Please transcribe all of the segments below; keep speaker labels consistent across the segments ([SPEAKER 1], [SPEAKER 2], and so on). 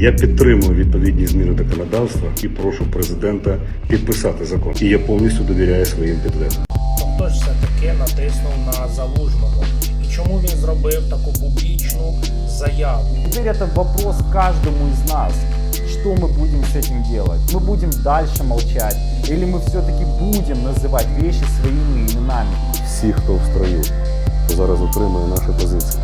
[SPEAKER 1] Я підтримую відповідні зміни до законодавства і прошу президента підписати закон. І я повністю довіряю своїм підлеглим.
[SPEAKER 2] Хто ж все-таки натиснув на залужного? І чому він зробив таку публічну заяву?
[SPEAKER 3] Теперь это вопрос каждому из нас. Что мы будем с этим делать? Мы будем дальше молчать? Или мы все-таки будем называть вещи своими именами?
[SPEAKER 1] Всі, хто в строю, хто зараз утримує наші позиції.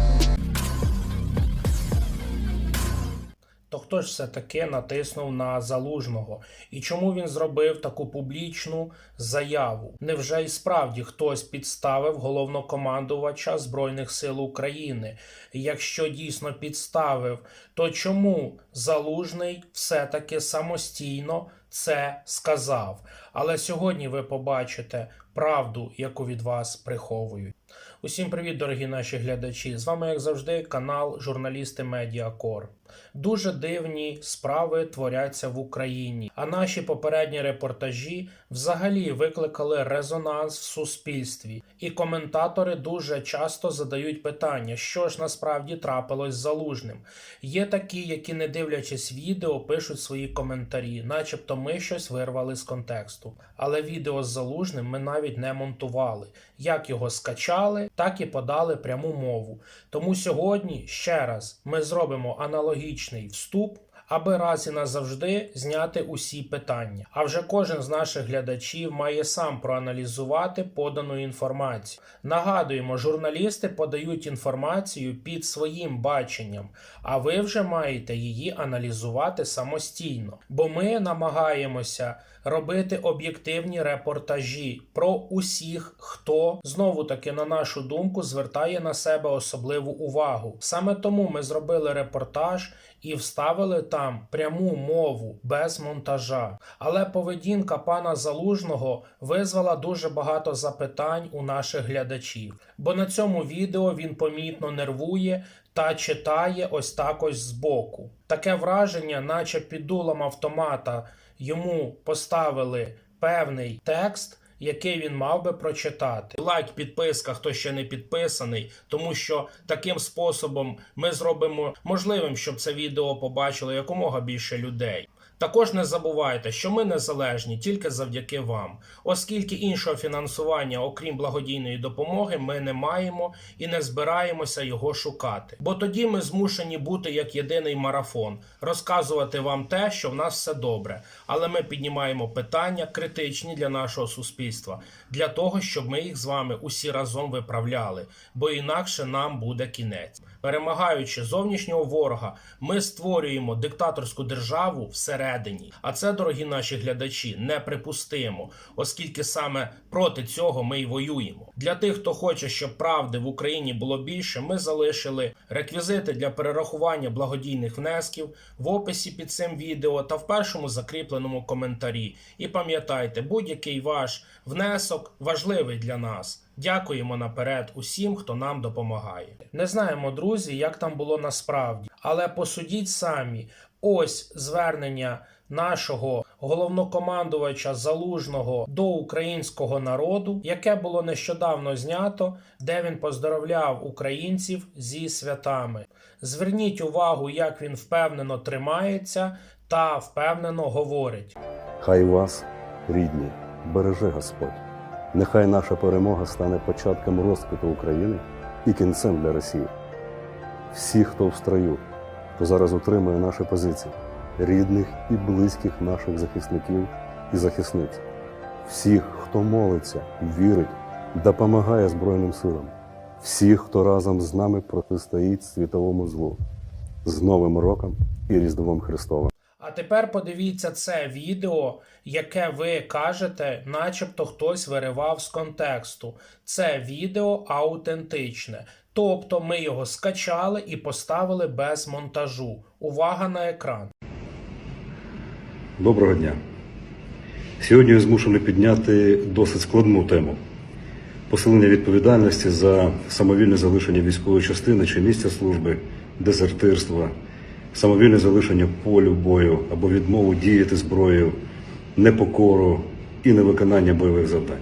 [SPEAKER 2] Хто ж все-таки натиснув на залужного? І чому він зробив таку публічну заяву? Невже і справді хтось підставив головнокомандувача Збройних сил України? Якщо дійсно підставив, то чому залужний все-таки самостійно це сказав? Але сьогодні ви побачите правду, яку від вас приховують. Усім привіт, дорогі наші глядачі! З вами, як завжди, канал Журналісти Медіакор. Дуже дивні справи творяться в Україні, а наші попередні репортажі взагалі викликали резонанс в суспільстві. І коментатори дуже часто задають питання, що ж насправді трапилось з залужним. Є такі, які, не дивлячись відео, пишуть свої коментарі, начебто ми щось вирвали з контексту. Але відео з залужним ми навіть не монтували. Як його скачали, так і подали пряму мову. Тому сьогодні ще раз ми зробимо аналогічний вступ. Аби раз і назавжди зняти усі питання. А вже кожен з наших глядачів має сам проаналізувати подану інформацію. Нагадуємо, журналісти подають інформацію під своїм баченням, а ви вже маєте її аналізувати самостійно. Бо ми намагаємося робити об'єктивні репортажі про усіх, хто знову таки, на нашу думку, звертає на себе особливу увагу. Саме тому ми зробили репортаж і вставили там пряму мову без монтажа. Але поведінка пана Залужного визвала дуже багато запитань у наших глядачів. Бо на цьому відео він помітно нервує та читає ось так ось збоку. Таке враження, наче під дулом автомата йому поставили певний текст. Який він мав би прочитати, лайк, підписка, хто ще не підписаний, тому що таким способом ми зробимо можливим, щоб це відео побачило якомога більше людей. Також не забувайте, що ми незалежні тільки завдяки вам, оскільки іншого фінансування, окрім благодійної допомоги, ми не маємо і не збираємося його шукати. Бо тоді ми змушені бути як єдиний марафон, розказувати вам те, що в нас все добре. Але ми піднімаємо питання критичні для нашого суспільства, для того, щоб ми їх з вами усі разом виправляли, бо інакше нам буде кінець. Перемагаючи зовнішнього ворога, ми створюємо диктаторську державу всередині. А це, дорогі наші глядачі, неприпустимо, оскільки саме проти цього ми й воюємо. Для тих, хто хоче, щоб правди в Україні було більше, ми залишили реквізити для перерахування благодійних внесків в описі під цим відео та в першому закріпленому коментарі. І пам'ятайте, будь-який ваш внесок важливий для нас. Дякуємо наперед усім, хто нам допомагає. Не знаємо, друзі, як там було насправді, але посудіть самі. Ось звернення нашого головнокомандувача залужного до українського народу, яке було нещодавно знято, де він поздоровляв українців зі святами. Зверніть увагу, як він впевнено тримається та впевнено говорить.
[SPEAKER 1] Хай вас, рідні, береже Господь. Нехай наша перемога стане початком розквіту України і кінцем для Росії. Всі, хто в строю, хто зараз утримує наші позиції, рідних і близьких наших захисників і захисниць, всіх, хто молиться, вірить, допомагає Збройним силам, всіх, хто разом з нами протистоїть світовому злу. З Новим роком і Різдвом Христовим!
[SPEAKER 2] А тепер подивіться це відео, яке ви кажете, начебто хтось виривав з контексту. Це відео аутентичне. Тобто ми його скачали і поставили без монтажу. Увага на екран.
[SPEAKER 1] Доброго дня. Сьогодні я змушений підняти досить складну тему посилення відповідальності за самовільне залишення військової частини чи місця служби, дезертирства, самовільне залишення полю бою або відмову діяти зброєю, непокору і невиконання бойових завдань.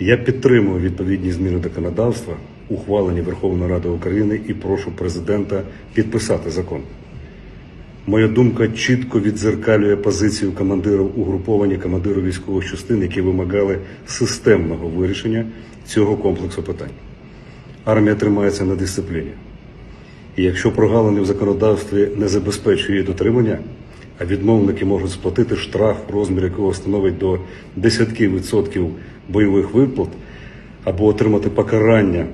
[SPEAKER 1] Я підтримую відповідні зміни до законодавства, ухвалені Верховною Радою України, і прошу президента підписати закон. Моя думка чітко віддзеркалює позицію командирів угруповання командирів військових частин, які вимагали системного вирішення цього комплексу питань. Армія тримається на дисципліні. І якщо прогалини в законодавстві не забезпечує її дотримання, а відмовники можуть сплатити штраф, розмір якого становить до десятків відсотків бойових виплат, або отримати покарання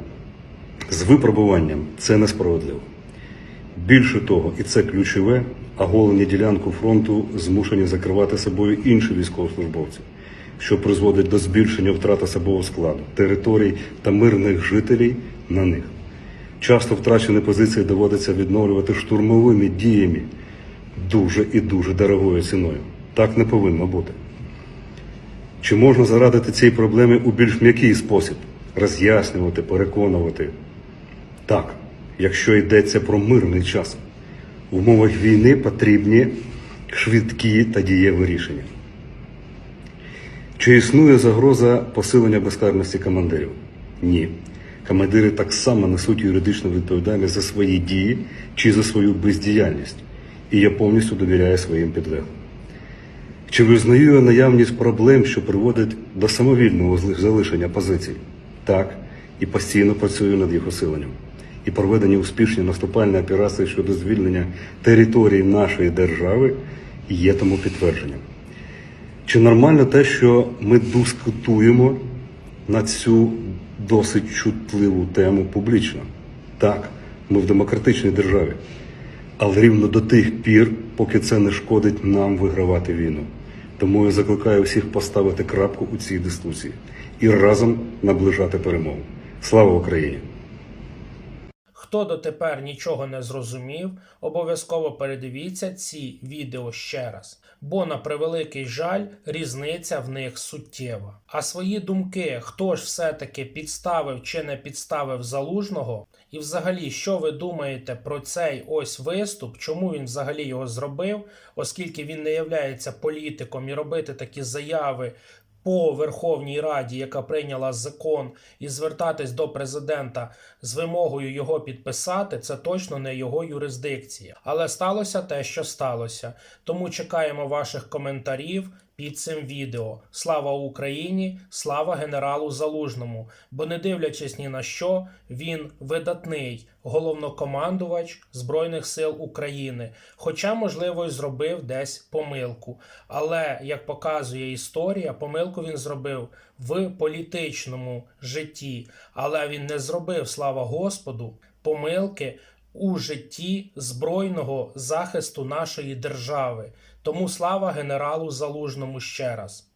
[SPEAKER 1] з випробуванням, це несправедливо. Більше того, і це ключове, оголені ділянку фронту змушені закривати собою інші військовослужбовці, що призводить до збільшення втрат особового складу, територій та мирних жителів на них. Часто втрачені позиції доводиться відновлювати штурмовими діями дуже і дуже дорогою ціною. Так не повинно бути. Чи можна зарадити цій проблемі у більш м'який спосіб? Роз'яснювати, переконувати? Так, якщо йдеться про мирний час. В умовах війни потрібні швидкі та дієві рішення. Чи існує загроза посилення безкарності командирів? Ні. Командири так само несуть юридичну відповідальність за свої дії чи за свою бездіяльність. І я повністю довіряю своїм підлеглим. Чи визнаю я наявність проблем, що приводять до самовільного залишення позицій? Так, і постійно працюю над їх усиленням. І проведені успішні наступальні операції щодо звільнення території нашої держави є тому підтвердженням. Чи нормально те, що ми дискутуємо на цю досить чутливу тему публічно? Так, ми в демократичній державі. Але рівно до тих пір, поки це не шкодить нам вигравати війну. Тому я закликаю всіх поставити крапку у цій дискусії і разом наближати перемогу. Слава Україні!
[SPEAKER 2] Хто дотепер нічого не зрозумів, обов'язково передивіться ці відео ще раз, бо на превеликий жаль, різниця в них суттєва. А свої думки, хто ж все-таки підставив чи не підставив залужного, і взагалі, що ви думаєте про цей ось виступ, чому він взагалі його зробив, оскільки він не являється політиком і робити такі заяви по Верховній Раді, яка прийняла закон, і звертатись до президента з вимогою його підписати, це точно не його юрисдикція. Але сталося те, що сталося. Тому чекаємо ваших коментарів під цим відео. Слава Україні! Слава генералу Залужному! Бо не дивлячись ні на що, він видатний головнокомандувач Збройних сил України. Хоча, можливо, й зробив десь помилку. Але як показує історія, помилку він зробив в політичному житті, але він не зробив, слава Господу, помилки у житті збройного захисту нашої держави. Тому слава генералу Залужному ще раз.